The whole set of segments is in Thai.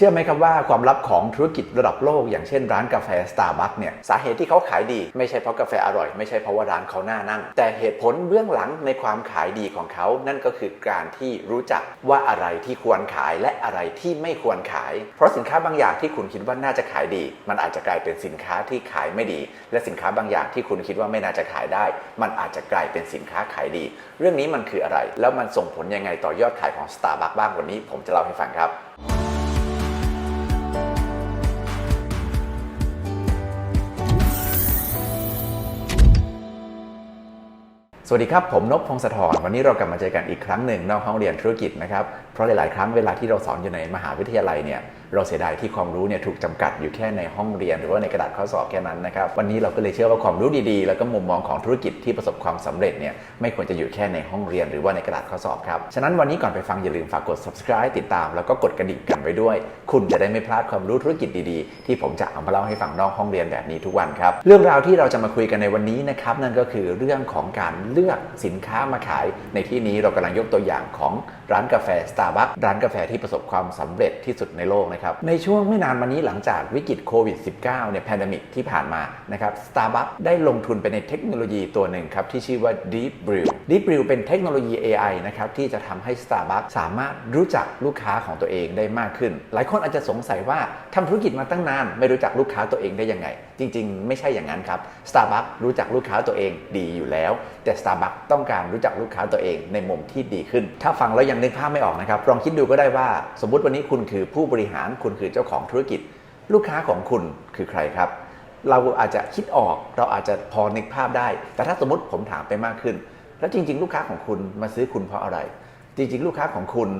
เชื่อไหมครับว่าความลับของธุรกิจระดับโลก อย่างเช่นร้านกาแฟ Starbucks เนี่ยสาเหตุที่เขาขายดีไม่ใช่เพราะกาแฟอร่อยไม่ใช่เพราะว่าร้านเขาหน้านั่ง แต่เหตุผลเบื้องหลังในความขายดีของเขา นั่นก็คือการที่รู้จักว่าอะไรที่ควรขายและอะไรที่ไม่ควรขาย เพราะสินค้าบางอย่างที่คุณคิดว่าน่าจะขายดี มันอาจจะกลายเป็นสินค้าที่ขายไม่ดี และสินค้าบางอย่างที่คุณคิดว่าไม่น่าจะขายได้ มันอาจจะกลายเป็นสินค้าขายดี เรื่องนี้มันคืออะไร แล้วมันส่งผลยังไงต่อยอดขายของ Starbucks บ้างวันนี้ ผมจะเล่าให้ฟังครับ สวัสดีครับ ผมนพพงศธรวันนี้เรากลับมาเจอกันอีกครั้งหนึ่งนอกห้องเรียนธุรกิจนะครับ เพราะหลาย ๆ ครั้งเวลาที่เราสอนอยู่ในมหาวิทยาลัยเนี่ย เราเสียดายที่ความรู้เนี่ยถูกจำกัดอยู่แค่ในห้องเรียน หรือว่าในกระดาษข้อสอบแค่นั้นนะครับวันนี้เราก็เลยเชื่อว่าความรู้ดีๆ แล้วก็มุมมองของธุรกิจที่ประสบความสำเร็จเนี่ยไม่ควรจะอยู่แค่ในห้องเรียนหรือว่าในกระดาษข้อสอบครับฉะนั้นวันนี้ก่อนไปฟังอย่าลืมฝากกด subscribe ติดตาม แล้วก็กดกระดิ่งกันไว้ด้วย คุณจะได้ไม่พลาดความรู้ธุรกิจดีๆ ที่ผมจะเอามาเล่าให้ฟังนอกห้องเรียนแบบนี้ทุกวันครับเรื่องราวที่เราจะมาคุยกันในวันนี้นะครับนั่นก็คือเรื่องของการเลือกสินค้ามาขาย ในที่นี้เรากำลังยกตัวอย่างของร้านกาแฟ Starbucks ร้านกาแฟที่ประสบความสำเร็จที่สุดในโลกนะครับ ในช่วงไม่นานมานี้หลังจากวิกฤตโควิด -19 เนี่ยแพนดมิกที่ผ่านมานะครับ Starbucks ได้ลงทุนไปในเทคโนโลยีตัวหนึ่งครับ ที่ชื่อว่า Deep Brew Deep Brew เป็นเทคโนโลยี AI นะครับที่จะทำให้ Starbucks สามารถรู้จักลูกค้าของตัวเองได้มากขึ้น หลายคนอาจจะสงสัยว่าทำธุรกิจมาตั้งนาน ไม่รู้จักลูกค้าตัวเองได้ยังไง จริง ๆ ไม่ใช่อย่างนั้นครับ Starbucks รู้จักลูกค้าตัวเองดีอยู่แล้ว แต่ Starbucks ต้องการรู้จักลูกค้าตัวเองในมุมที่ดีขึ้น ถ้าฟังแล้วยังนึกภาพไม่ออกนะครับลองคิดดูก็ได้ว่าสมมุติวันนี้คุณคือผู้บริหารคุณคือเจ้าของธุรกิจ ลูกค้าของคุณคือใครครับเราอาจจะคิดออกเราอาจจะพอนึกภาพได้ แต่ถ้าสมมติผมถามไปมากขึ้น แล้วจริง ๆ ลูกค้าของคุณมาซื้อคุณเพราะอะไร จริง ๆ ลูกค้าของคุณ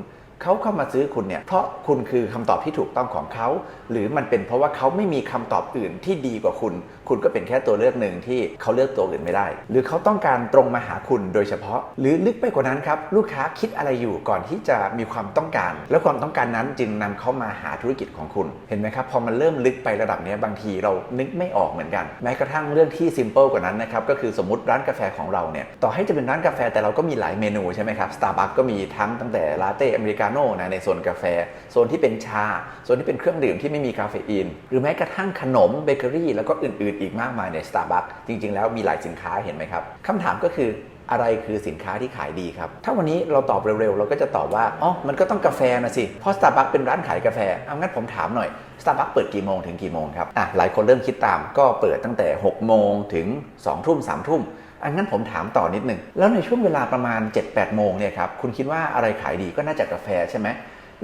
เขาเข้ามาซื้อคุณเนี่ยเพราะคุณคือคำตอบที่ถูกต้องของเขา หรือมันเป็นเพราะว่าเขาไม่มีคำตอบอื่นที่ดีกว่าคุณ คุณก็เป็นแค่ตัวเลือกหนึ่งที่เขาเลือกตัวอื่นไม่ได้ หรือเขาต้องการตรงมาหาคุณโดยเฉพาะ หรือลึกไปกว่านั้นครับลูกค้าคิดอะไรอยู่ก่อนที่จะมีความต้องการ และความต้องการนั้นจึงนำเขามาหาธุรกิจของคุณเห็นไหมครับพอมันเริ่มลึกไประดับนี้บางทีเรานึกไม่ออกเหมือนกัน แม้กระทั่งเรื่องที่ซิมเ l ิลกว่านั้นนะครับก็คือสมมติร้านกาแฟของเราเนี่ยต่อให้จะเป็นร้านกาแฟแต่เราก็มีหลายเมนูใช่ไหมครับสตาร์บัคก็มีทั้งตั้งแต่ลาเต้อเมริกาโน่นะในโซนกาแฟ โซนที่เป็นชา โซนที่เป็นเครื่องดื่มที่ไม่มีคาเฟอีน หรือแม้กระทั่งขนมเบเกอรี่แล้วก็อื่นๆ อีกมากมายใน Starbucks จริง ๆ แล้วมีหลายสินค้าเห็นไหมครับคำถามก็คืออะไรคือสินค้าที่ขายดีครับ ถ้าวันนี้เราตอบเร็วๆ เราก็จะตอบว่า อ๋อ มันก็ต้องกาแฟนะสิ เพราะ Starbucks เป็นร้านขายกาแฟ เอางั้นผมถามหน่อย Starbucks เปิดกี่โมงถึงกี่โมงครับ อะ หลายคนเริ่มคิดตาม ก็เปิดตั้งแต่ 6 โมงถึง 2 ทุ่ม 3 ทุ่ม อันงั้นผมถามต่อนิดหนึ่งแล้วในช่วงเวลาประมาณ 7-8 โมงเนี่ยครับคุณคิดว่าอะไรขายดีก็น่าจะกาแฟใช่ไหม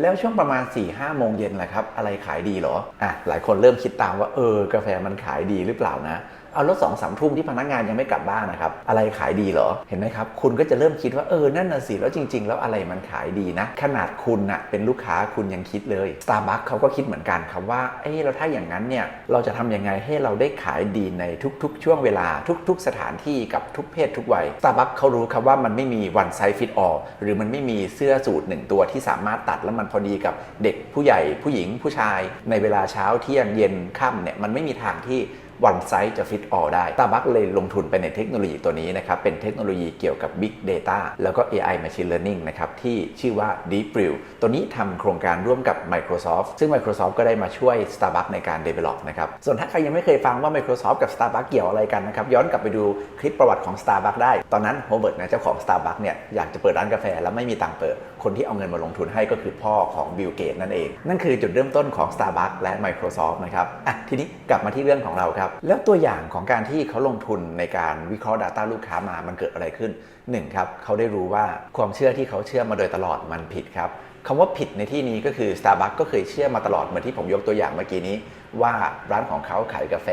แล้วช่วงประมาณ4ี่ห้าโมงเย็นแหละครับ อะไรขายดีหรออะหลายคนเริ่มคิดตามว่าเออกาแฟมันขายดีหรือเปล่านะเอาแล้วสองสามทุ่มที่พนักงานยังไม่กลับบ้านนะครับ อะไรขายดีเหรอ เห็นไหมครับ คุณก็จะเริ่มคิดว่าเออ นั่นน่ะสิ แล้วจริง ๆ แล้วอะไรมันขายดีนะ ขนาดคุณนะเป็นลูกค้าคุณยังคิดเลย Starbucks เขาก็คิดเหมือนกันครับว่า เออแล้วถ้าอย่างนั้นเนี่ย เราจะทำยังไงให้เราได้ขายดีในทุก ๆ ช่วงเวลาทุก ๆ สถานที่กับทุกเพศทุกวัย Starbucks เขารู้ครับว่ามันไม่มี one size fit all หรือมันไม่มีเสื้อสูทหนึ่งตัวที่สามารถตัดแล้วมันพอดีกับเด็กผู้ใหญ่ผู้หญิงผู้ชายในเวลาเช้าเที่ยงเย็นค่ำเนี่ยมันไม่มีทางที่ one size จะ fit all ได้ Starbucks เลยลงทุนไปในเทคโนโลยีตัวนี้นะครับ เป็นเทคโนโลยีเกี่ยวกับ Big Data แล้วก็ AI Machine Learning นะครับ ที่ชื่อว่า Deep Brew ตัวนี้ทำโครงการร่วมกับ Microsoft ซึ่ง Microsoft ก็ได้มาช่วย Starbucks ในการ develop นะครับ ส่วนถ้าใครยังไม่เคยฟังว่า Microsoft กับ Starbucks เกี่ยวอะไรกันนะครับ ย้อนกลับไปดูคลิปประวัติของ Starbucks ได้ ตอนนั้นโฮเบิร์ตนะเจ้าของ Starbucks เนี่ยอยากจะเปิดร้านกาแฟแล้วไม่มีตังค์เปิด คนที่เอาเงินมาลงทุนให้ก็คือพ่อของบิลเกตนั่นเอง นั่นคือจุดเริ่มต้นของ Starbucks และ Microsoft นะครับอะทีนี้กลับมาที่เรื่องของเราครับแล้วตัวอย่างของการที่เขาลงทุนในการวิเคราะห์ Data ลูกค้ามามันเกิดอะไรขึ้น 1. ครับเขาได้รู้ว่าความเชื่อที่เขาเชื่อมาโดยตลอดมันผิดครับคำว่าผิดในที่นี้ก็คือ Starbucks ก็เคยเชื่อมาตลอดเหมือนที่ผมยกตัวอย่างเมื่อกี้นี้ ว่าร้านของเขาขายกาแฟ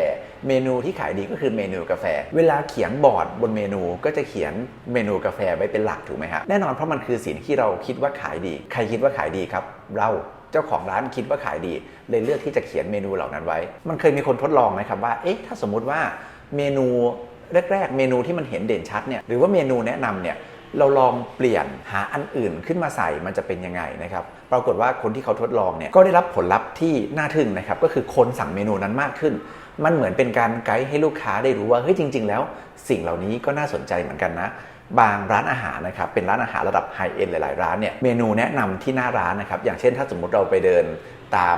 เมนูที่ขายดีก็คือเมนูกาแฟ เวลาเขียนบอร์ดบนเมนูก็จะเขียนเมนูกาแฟไว้เป็นหลักถูกไหมฮะแน่นอนเพราะมันคือสิ่งที่เราคิดว่าขายดี ใครคิดว่าขายดีครับ เรา เจ้าของร้านคิดว่าขายดี เลยเลือกที่จะเขียนเมนูเหล่านั้นไว้ มันเคยมีคนทดลองไหมครับว่า เอ๊ะ ถ้าสมมุติว่าเมนูแรกๆ เมนูที่มันเห็นเด่นชัดเนี่ย หรือว่าเมนูแนะนำเนี่ย เราลองเปลี่ยนหาอันอื่นขึ้นมาใส่ มันจะเป็นยังไงนะครับ ปรากฏว่าคนที่เขาทดลองเนี่ย ก็ได้รับผลลัพธ์ที่น่าทึ่งนะครับ ก็คือคนสั่งเมนูนั้นมากขึ้น มันเหมือนเป็นการไกด์ให้ลูกค้าได้รู้ว่า เฮ้ย จริง ๆ แล้ว สิ่งเหล่านี้ก็น่าสนใจเหมือนกันนะ บางร้านอาหารนะครับเป็นร้านอาหารระดับไฮเอ็นหลาย ๆ ร้านเนี่ยเมนูแนะนำที่หน้าร้านนะครับอย่างเช่นถ้าสมมติเราไปเดิน ตาม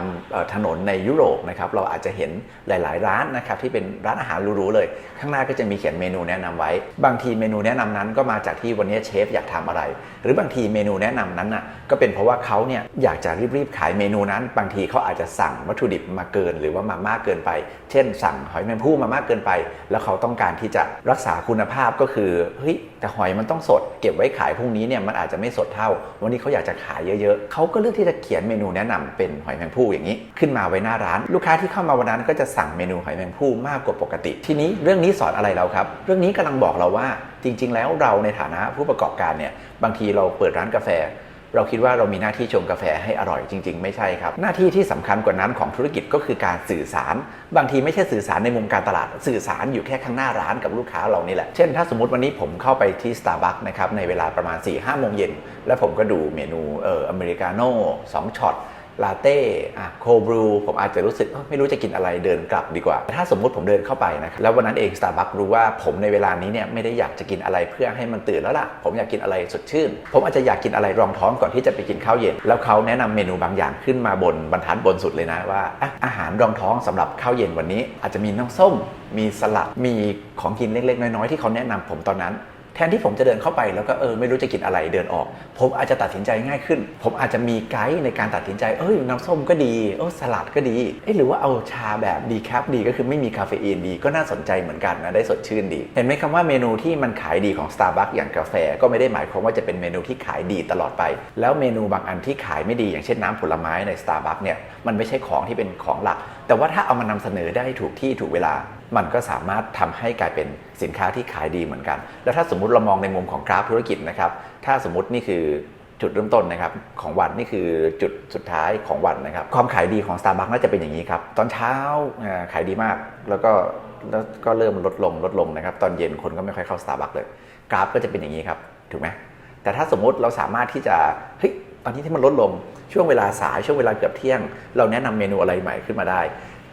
ถนนในยุโรปนะครับเราอาจจะเห็นหลาย ๆ ร้านนะครับที่เป็นร้านอาหารหรูๆเลย ข้างหน้าก็จะมีเขียนเมนูแนะนำไว้ บางทีเมนูแนะนำนั้นก็มาจากที่วันนี้เชฟอยากทำอะไร หรือบางทีเมนูแนะนำนั้นน่ะก็เป็นเพราะว่าเขาเนี่ยอยากจะรีบ ๆ ขายเมนูนั้น บางทีเขาอาจจะสั่งวัตถุดิบมาเกิน หรือว่ามามากเกินไป เช่น สั่งหอยแมงภู่มามากเกินไป แล้วเขาต้องการที่จะรักษาคุณภาพก็คือเฮ้ยแต่หอยมันต้องสด เก็บไว้ขายพรุ่งนี้เนี่ยมันอาจจะไม่สดเท่า วันนี้เขาอยากจะขายเยอะ ๆเขาก็เลือกที่จะเขียนเมนูแนะนำเป็นหอยมงภู่อย่างนี้ ขึ้นมาไว้หน้าร้าน ลูกค้าที่เข้ามาวันนั้นก็จะสั่งเมนูหอยแมงภู่มากกว่าปกติ ทีนี้เรื่องนี้สอนอะไรเราครับ เรื่องนี้กำลังบอกเราว่าจริง ๆ แล้วเราในฐานะผู้ประกอบการเนี่ยบางทีเราเปิดร้านกาแฟ เราคิดว่าเรามีหน้าที่ชงกาแฟให้อร่อยจริง ๆ ไม่ใช่ครับ หน้าที่ที่สำคัญกว่านั้นของธุรกิจก็คือการสื่อสาร บางทีไม่ใช่สื่อสารในมุมการตลาด สื่อสารอยู่แค่ข้างหน้าร้านกับลูกค้าเรานี่แหละ เช่นถ้าสมมติวันนี้ผมเข้าไปที่ Starbucks นะครับในเวลาประมาณ4-5หโมงเย็นแล้วผมก็ดูเมนูเอ่ออเมริกาโน่สองช็อต ลาเต้อะโคบรูผมอาจจะรู้สึกไม่รู้จะกินอะไรเดินกลับดีกว่า ถ้าสมมุติผมเดินเข้าไปนะครับแล้ววันนั้นเอง Starbucks รู้ว่าผมในเวลานี้เนี่ยไม่ได้อยากจะกินอะไรเพื่อให้มันตื่นแล้วล่ะ ผมอยากกินอะไรสดชื่น ผมอาจจะอยากกินอะไรรองท้องก่อนที่จะไปกินข้าวเย็น แล้วเขาแนะนำเมนูบางอย่างขึ้นมาบนบรรทัดบนสุดเลยนะว่าอะอาหารรองท้องสำหรับข้าวเย็นวันนี้ อาจจะมีน้ำส้ม มีสลัดมีของกินเล็กๆ น้อยๆที่เขาแนะนำผมตอนนั้น แทนที่ผมจะเดินเข้าไปแล้วก็เออไม่รู้จะกินอะไรเดินออก ผมอาจจะตัดสินใจง่ายขึ้น ผมอาจจะมีไกด์ในการตัดสินใจ เอ้ยน้ำส้มก็ดีเออสลัดก็ดีเอ้หรือว่าเอาชาแบบดีแคปดีก็คือไม่มีคาเฟอีนดีก็น่าสนใจเหมือนกันนะได้สดชื่นดี เห็นไหมคำว่าเมนูที่มันขายดีของ Starbucks อย่างกาแฟก็ไม่ได้หมายความว่าจะเป็นเมนูที่ขายดีตลอดไป แล้วเมนูบางอันที่ขายไม่ดีอย่างเช่นน้ำผลไม้ใน Starbucks เนี่ยมันไม่ใช่ของที่เป็นของหลัก แต่ว่าถ้าเอามานำเสนอได้ถูกที่ถูกเวลา มันก็สามารถทำให้กลายเป็นสินค้าที่ขายดีเหมือนกัน แล้วถ้าสมมุติเรามองในมุมของกราฟธุรกิจนะครับ ถ้าสมมตินี่คือจุดเริ่มต้นนะครับของวันนี่คือจุดสุดท้ายของวันนะครับ ความขายดีของ Starbucks น่าจะเป็นอย่างนี้ครับ ตอนเช้าขายดีมากแล้วก็แล้วก็เริ่มลดลงลดลงนะครับ ตอนเย็นคนก็ไม่ค่อยเข้า Starbucks เลย กราฟก็จะเป็นอย่างนี้ครับถูกไหมแต่ถ้าสมมติเราสามารถที่จะเฮ้ยตอนนี้ที่มันลดลงช่วงเวลาสายช่วงเวลาเกือบเที่ยง เราแนะนำเมนูอะไรใหม่ขึ้นมาได้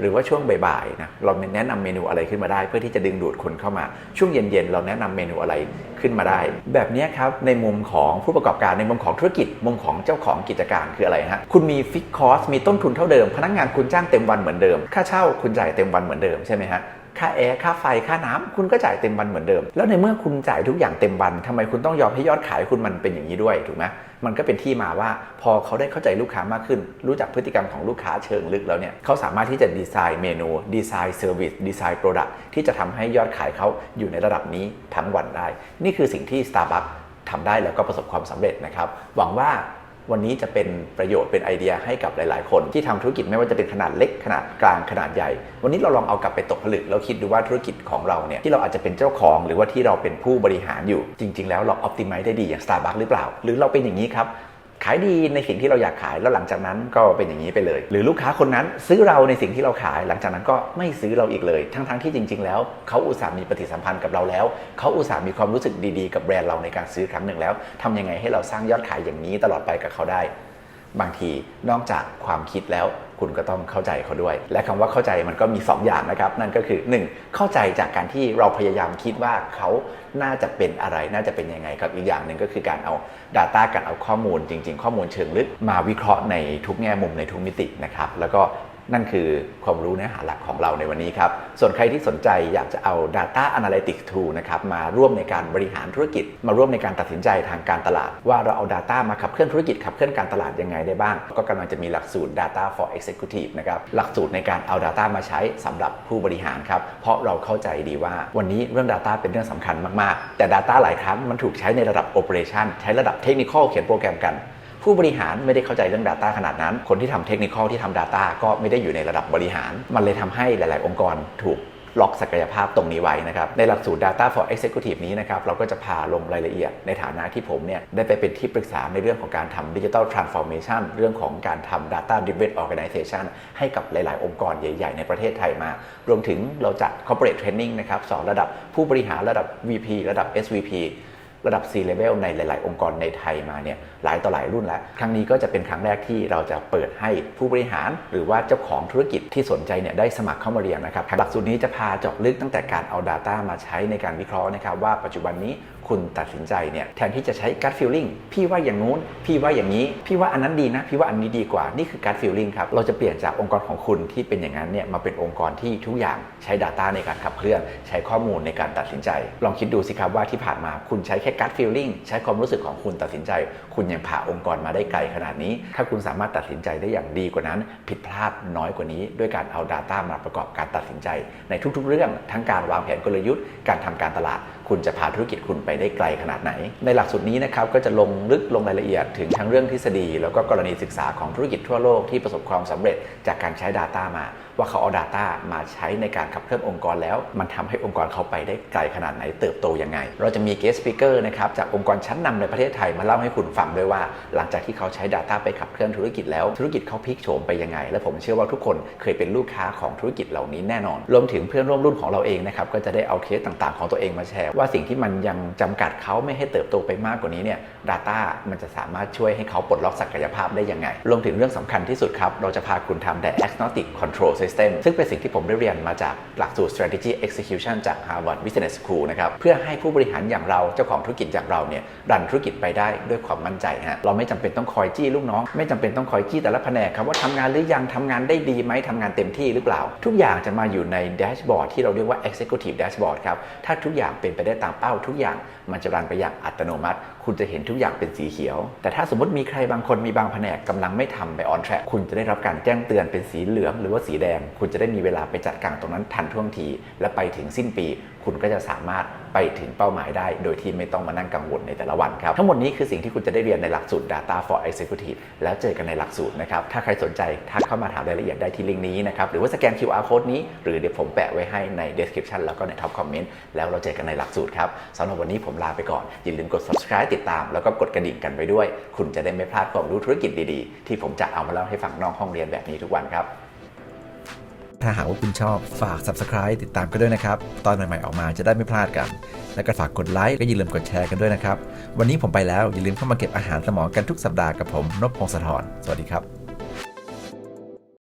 หรือว่าช่วงบ่ายๆนะเราแนะนำเมนูอะไรขึ้นมาได้ เพื่อที่จะดึงดูดคนเข้ามา ช่วงเย็นๆ เราแนะนำเมนูอะไรขึ้นมาได้ แบบนี้ครับในมุมของผู้ประกอบการในมุมของธุรกิจ มุมของเจ้าของกิจการคืออะไรฮะคุณมีฟิกคอสมีต้นทุนเท่าเดิม พนักงานคุณจ้างเต็มวันเหมือนเดิม ค่าเช่าคุณจ่ายเต็มวันเหมือนเดิมใช่ไหมฮะ ค่าแอร์ค่าไฟค่าน้ำคุณก็จ่ายเต็มวันเหมือนเดิม แล้วในเมื่อคุณจ่ายทุกอย่างเต็มวันทำไมคุณต้องยอมให้ยอดขายคุณมันเป็นอย่างนี้ด้วยถูกไหมมันก็เป็นที่มาว่าพอเขาได้เข้าใจลูกค้ามากขึ้น รู้จักพฤติกรรมของลูกค้าเชิงลึกแล้วเนี่ยเขาสามารถที่จะดีไซน์เมนูดีไซน์เซอร์วิสดีไซน์โปรดักต์ที่จะทำให้ยอดขายเขาอยู่ในระดับนี้ทั้งวันได้ นี่คือสิ่งที่ Starbucks ทำได้แล้วก็ประสบความสำเร็จนะครับ หวังว่า วันนี้จะเป็นประโยชน์เป็นไอเดียให้กับหลาย ๆ คน ที่ทำธุรกิจไม่ว่าจะเป็นขนาดเล็กขนาดกลางขนาดใหญ่ วันนี้เราลองเอากลับไปตกผลึกแล้วคิดดูว่าธุรกิจของเราเนี่ยที่เราอาจจะเป็นเจ้าของ หรือว่าที่เราเป็นผู้บริหารอยู่ จริง ๆ แล้วเราออพติ i z e ได้ดีอย่าง Starbucks หรือเปล่า หรือเราเป็นอย่างนี้ครับ ขายดีในสิ่งที่เราอยากขายแล้วหลังจากนั้นก็เป็นอย่างนี้ไปเลย หรือลูกค้าคนนั้นซื้อเราในสิ่งที่เราขาย หลังจากนั้นก็ไม่ซื้อเราอีกเลย ทั้งๆที่จริง ๆ แล้วเขาอุตส่าห์มีปฏิสัมพันธ์กับเราแล้ว เขาอุตส่าห์มีความรู้สึกดีๆ กับแบรนด์เราในการซื้อครั้งหนึ่งแล้วทำยังไงให้เราสร้างยอดขายอย่างนี้ตลอดไปกับเขาได้ บางทีนอกจากความคิดแล้ว คุณก็ต้องเข้าใจเขาด้วย และคำว่าเข้าใจมันก็มี 2 อย่างนะครับ นั่นก็คือ 1. เข้าใจจากการที่เราพยายามคิดว่าเขาน่าจะเป็นอะไรน่าจะเป็นยังไงครับอีกอย่างหนึ่งก็คือการเอา Data การเอาข้อมูลจริง ๆ ข้อมูลเชิงลึกมาวิเคราะห์ในทุกแง่มุมในทุกมิตินะครับแล้วก็ นั่นคือความรู้เนื้อหาหลักของเราในวันนี้ครับ ส่วนใครที่สนใจอยากจะเอา Data Analytics Tool นะครับมาร่วมในการบริหารธุรกิจ มาร่วมในการตัดสินใจทางการตลาด ว่าเราเอา Data มาขับเคลื่อนธุรกิจขับเคลื่อนการตลาดยังไงได้บ้าง ก็กำลังจะมีหลักสูตร Data for Executive นะครับหลักสูตรในการเอา Data มาใช้สำหรับผู้บริหารครับเพราะเราเข้าใจดีว่าวันนี้เรื่อง Data เป็นเรื่องสำคัญมากๆ แต่ Data หลายครั้งมันถูกใช้ในระดับ Operation ใช้ระดับ Technical เขียนโปรแกรมกัน ผู้บริหารไม่ได้เข้าใจเรื่อง Data ขนาดนั้น คนที่ทำเทคนิคที่ทำ Data ก็ไม่ได้อยู่ในระดับบริหาร มันเลยทำให้หลาย ๆ องค์กรถูกล็อกศักยภาพตรงนี้ไว้นะครับ ในหลักสูตร Data for Executive นี้นะครับ เราก็จะพาลงรายละเอียดในฐานะที่ผมเนี่ย ได้ไปเป็นที่ปรึกษาในเรื่องของการทำ Digital Transformation เรื่องของการทำ Data Driven Organization ให้กับหลาย ๆ องค์กรใหญ่ ๆ ในประเทศไทยมา รวมถึงเราจัด Corporate Training นะครับสอนระดับผู้บริหารระดับ VP ระดับ SVP ระดับ C level ในหลาย ๆ องค์กรในไทยมาเนี่ยหลายต่อหลายรุ่นแล้ว ครั้งนี้ก็จะเป็นครั้งแรกที่เราจะเปิดให้ผู้บริหาร หรือว่าเจ้าของธุรกิจที่สนใจเนี่ยได้สมัครเข้ามาเรียนนะครับหลักสูตรนี้จะพาเจาะลึกตั้งแต่การเอา Data มาใช้ในการวิเคราะห์นะครับว่าปัจจุบันนี้ คุณตัดสินใจเนี่ยแทนที่จะใช้ gut feeling พี่ว่าอย่างงู้น พี่ว่าอย่างนี้ พี่ว่าอันนั้นดีนะ พี่ว่าอันนี้ดีกว่านี่คือ gut feeling ครับเราจะเปลี่ยนจากองค์กรของคุณที่เป็นอย่างนั้นเนี่ยมาเป็นองค์กรที่ทุกอย่างใช้ Data ในการขับเคลื่อน ใช้ข้อมูลในการตัดสินใจ ลองคิดดูสิครับว่าที่ผ่านมาคุณใช้แค่ gut feeling ใช้ความรู้สึกของคุณตัดสินใจ คุณยังผ่าองค์กรมาได้ไกลขนาดนี้ ถ้าคุณสามารถตัดสินใจได้อย่างดีกว่านั้น ผิดพลาดน้อยกว่านี้ ด้วยการเอา Data มาประกอบการตัดสินใจ ในทุกๆ เรื่องทั้งการวางแผนกลยุทธ์การทำการตลาด คุณจะพาธุรกิจคุณไปได้ไกลขนาดไหน ในหลักสูตรนี้นะครับก็จะลงลึกลงรายละเอียดถึงทั้งเรื่องทฤษฎี แล้วก็กรณีศึกษาของธุรกิจทั่วโลกที่ประสบความสำเร็จจากการใช้ Data มา ว่าเขาเอา Data มาใช้ในการขับเคลื่อนองค์กรแล้ว มันทำให้องค์กรเขาไปได้ไกลขนาดไหนเติบโตยังไง เราจะมี guest speaker นะครับจากองค์กรชั้นนำในประเทศไทยมาเล่าให้คุณฟังด้วยว่า หลังจากที่เขาใช้ Data ไปขับเคลื่อนธุรกิจแล้วธุรกิจเขาพลิกโฉมไปยังไง และผมเชื่อว่าทุกคนเคยเป็นลูกค้าของธุรกิจเหล่านี้แน่นอน รวมถึงเพื่อนร่วมรุ่นของเราเองนะครับก็จะได้เอาเคสต่างๆ ของตัวเองมาแชร์ ว่าสิ่งที่มันยังจำกัดเขาไม่ให้เติบโตไปมากกว่านี้เนี่ย Data มันจะสามารถช่วยให้เขาปลดล็อกศักยภาพได้ยังไง รวมถึงเรื่องสำคัญที่สุดครับเราจะพาคุณทำ Diagnostic Control System ซึ่งเป็นสิ่งที่ผมได้เรียนมาจากหลักสูตร Strategy Execution จาก Harvard Business School นะครับเพื่อให้ผู้บริหารอย่างเราเจ้าของธุรกิจอย่างเราเนี่ยรันธุรกิจไปได้ด้วยความมั่นใจฮะเราไม่จำเป็นต้องคอยจี้ลูกน้อง ไม่จำเป็นต้องคอยจี้แต่ละแผนกครับว่าทำงานหรือยังทำงานได้ดีไหมทำงานเต็มที่หรือเปล่า ทุกอย่างจะมาอยู่ในแดชบอร์ดที่เราเรียกว่า Executive Dashboard ครับถ้าทุกอย่างเป็นไปได้ตามเป้าทุกอย่างมันจะรันไปอย่างอัตโนมัติคุณจะเห็นทุกอย่างเป็นสีเขียว แต่ถ้าสมมติมีใครบางคนมีบางแผนกกำลังไม่ทำไปออนแทรคคุณจะได้รับการแจ้งเตือนเป็นสีเหลืองหรือว่าสีแดง คุณจะได้มีเวลาไปจัดการตรงนั้นทันท่วงที และไปถึงสิ้นปี คุณก็จะสามารถ ไปถึงเป้าหมายได้ โดยที่ไม่ต้องมานั่งกังวลในแต่ละวันครับ ทั้งหมดนี้คือสิ่งที่คุณจะได้เรียนในหลักสูตร Data for Executive แล้วเจอกันในหลักสูตรนะครับ ถ้าใครสนใจทักเข้ามาถามรายละเอียดได้ที่ลิงก์นี้นะครับ หรือว่าสแกน QR code นี้ หรือเดี๋ยวผมแปะไว้ให้ใน description แล้วก็ใน top comment แล้วเราเจอกันในหลักสูตรครับสำหรับวันนี้ผมลาไปก่อนอย่าลืมกด subscribe ติดตาม แล้วก็กดกระดิ่งกันไปด้วย คุณจะได้ไม่พลาดความรู้ธุรกิจดีๆ ที่ผมจะเอามาเล่าให้ฟังนอกห้องเรียนแบบนี้ทุกวันครับ ถ้าหากว่าคุณชอบฝาก subscribe ติดตามกันด้วยนะครับ ตอนใหม่ๆออกมาจะได้ไม่พลาดกัน แล้วก็ฝากกดไลค์ก็อย่าลืมกดแชร์กันด้วยนะครับ วันนี้ผมไปแล้วอย่าลืมเข้ามาเก็บอาหารสมองกันทุกสัปดาห์กับผมนพพงศธรสวัสดีครับ